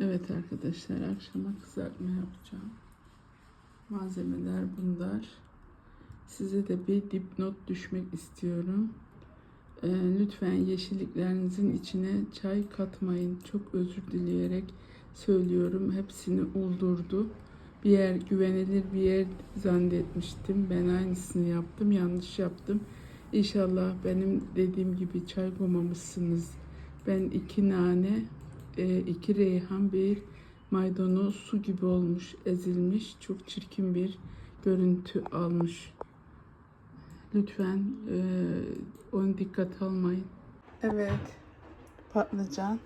Evet arkadaşlar akşama kızartma yapacağım. Malzemeler bunlar. Size de bir dipnot düşmek istiyorum. Ee, lütfen yeşilliklerinizin içine çay katmayın. Çok özür dileyerek söylüyorum. Hepsini uldurdu. Bir yer güvenilir bir yer zannetmiştim. Ben aynısını yaptım. Yanlış yaptım. İnşallah benim dediğim gibi çay koymamışsınız. Ben iki nane, iki reyhan, bir maydanoz su gibi olmuş, ezilmiş. Çok çirkin bir görüntü almış. Lütfen e, onu dikkat almayın. Evet, patlıcan,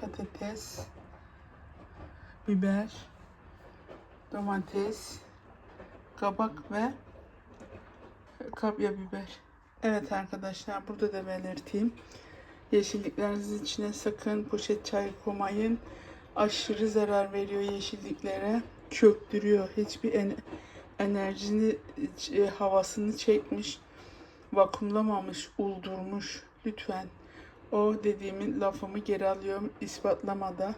patates, biber, domates, kabak ve kapya biber. Evet arkadaşlar burada da belirteyim. Yeşilliklerinizin içine sakın poşet çay koymayın. Aşırı zarar veriyor yeşilliklere. Çöktürüyor. Hiçbir en- enerjini, e, havasını çekmiş. Vakumlamamış, uldurmuş. Lütfen o dediğimin lafımı geri alıyorum. ispatlamada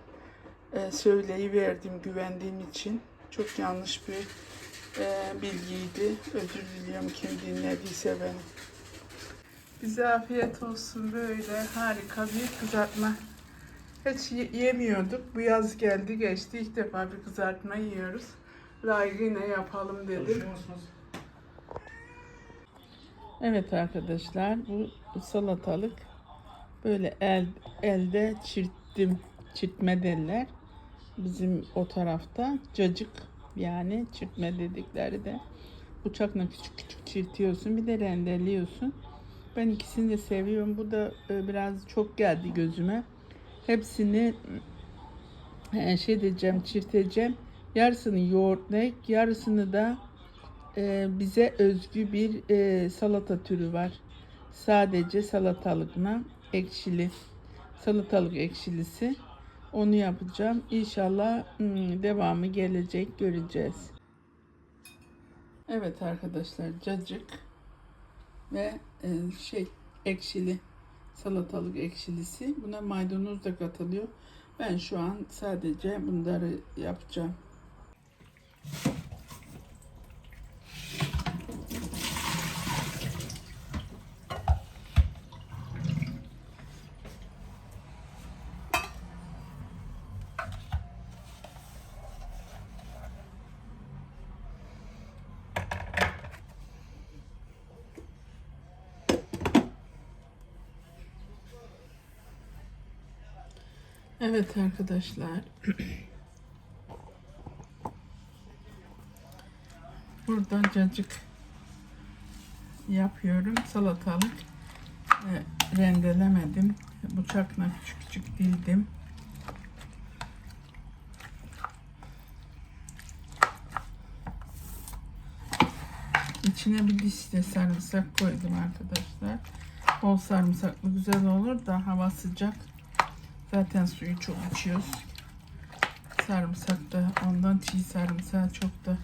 e, söyleyiverdim güvendiğim için. Çok yanlış bir e, bilgiydi. Özür diliyorum kim dinlediyse beni. Bize afiyet olsun böyle harika bir kızartma. Hiç ye- yemiyorduk. Bu yaz geldi geçti. İlk defa bir kızartma yiyoruz. Layığıyla yapalım dedim. Evet arkadaşlar bu salatalık böyle el elde çirttim. Çirtme derler. Bizim o tarafta cacık yani çirtme dedikleri de bıçakla küçük küçük çirtiyorsun bir de rendeliyorsun. Ben ikisini de seviyorum. Bu da e, biraz çok geldi gözüme. Hepsini e, şey diyeceğim, çirteceğim. Yarısını yoğurtlayıp yarısını da e, bize özgü bir salata türü var. Sadece salatalıkla ekşili. Salatalık ekşilisi. Onu yapacağım. İnşallah hmm, devamı gelecek göreceğiz. Evet arkadaşlar cacık ve e, şey ekşili salatalık ekşilisi. Buna maydanoz da katılıyor. Ben şu an sadece bunları yapacağım. Evet arkadaşlar. Burada cacık yapıyorum. Salatalık e, rendelemedim. Bıçakla küçük küçük dildim. İçine bir diş de sarımsak koydum arkadaşlar. Bol sarımsaklı güzel olur da hava sıcak. Zaten suyu çok içiyoruz. Sarımsak da ondan çiğ sarımsağı çok da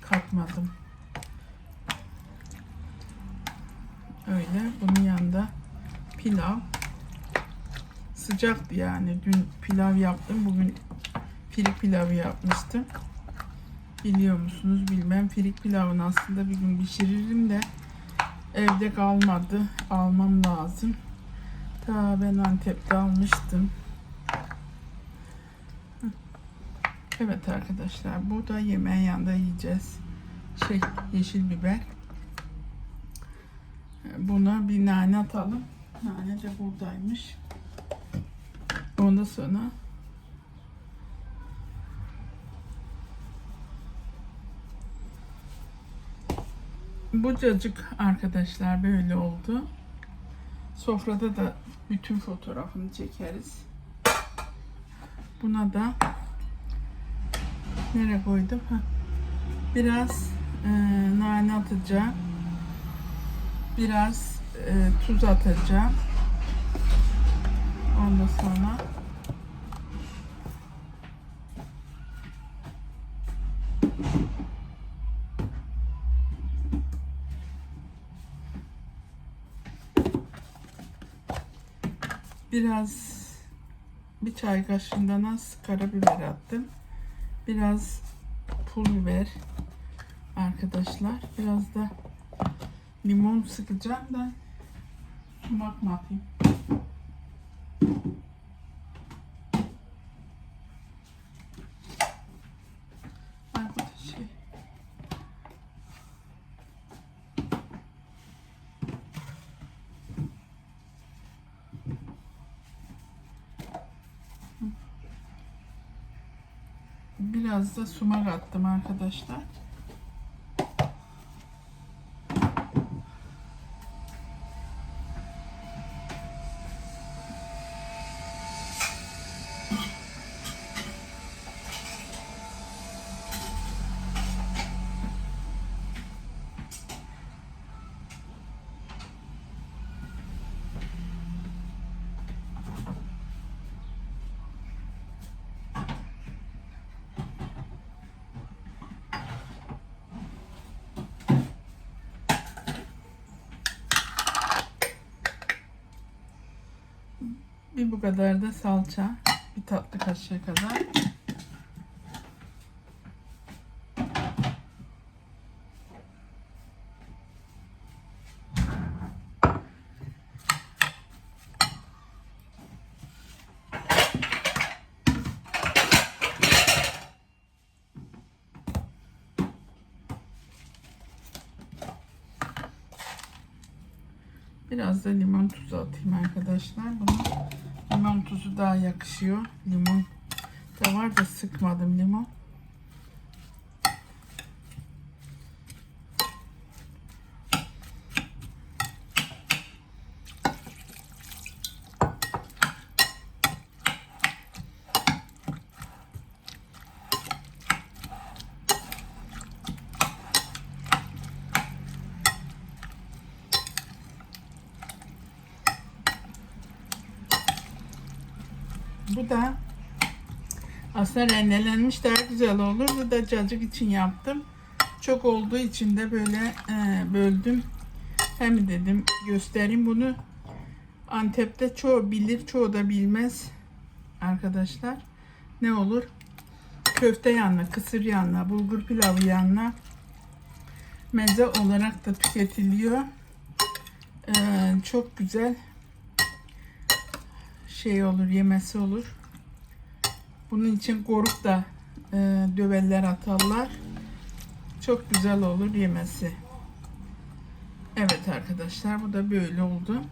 katmadım. Öyle. Bunun yanında pilav. Sıcaktı yani. Dün pilav yaptım. Bugün firik pilavı yapmıştım. Biliyor musunuz bilmem. Firik pilavını aslında bir gün pişiririm de evde kalmadı. Almam lazım. Ta ben Antep'te almıştım. Evet arkadaşlar bu da yemeğin yanında yiyeceğiz. Şey yeşil biber. Buna bir nane atalım. Nane de buradaymış. Ondan sonra bu cacık arkadaşlar böyle oldu. Sofrada da bütün fotoğrafını çekeriz. Buna da nereye koydum? Biraz e, nane atacağım. Biraz e, tuz atacağım. Ondan sonra biraz bir çay kaşığından az karabiber attım. Biraz pul biber arkadaşlar. Biraz da limon sıkacağım da mı atayım? Biraz da sumak attım arkadaşlar. Bir bu kadar da salça. Bir tatlı kaşığı kadar. Biraz da limon tuzu atayım arkadaşlar. Buna limon tuzu daha yakışıyor. Limon da var da sıkmadım limon. Bu da aslında rendelenmiş daha güzel olur. Bu da cacık için yaptım. Çok olduğu için de böyle e, böldüm. Hem dedim göstereyim bunu. Antep'te çoğu bilir, çoğu da bilmez arkadaşlar. Ne olur? Köfte yanına, kısır yanına, bulgur pilavı yanına meze olarak da tüketiliyor. E, çok güzel şey olur, yemesi olur. Bunun için koruk da e, döveller atarlar. Çok güzel olur yemesi. Evet arkadaşlar bu da böyle oldu.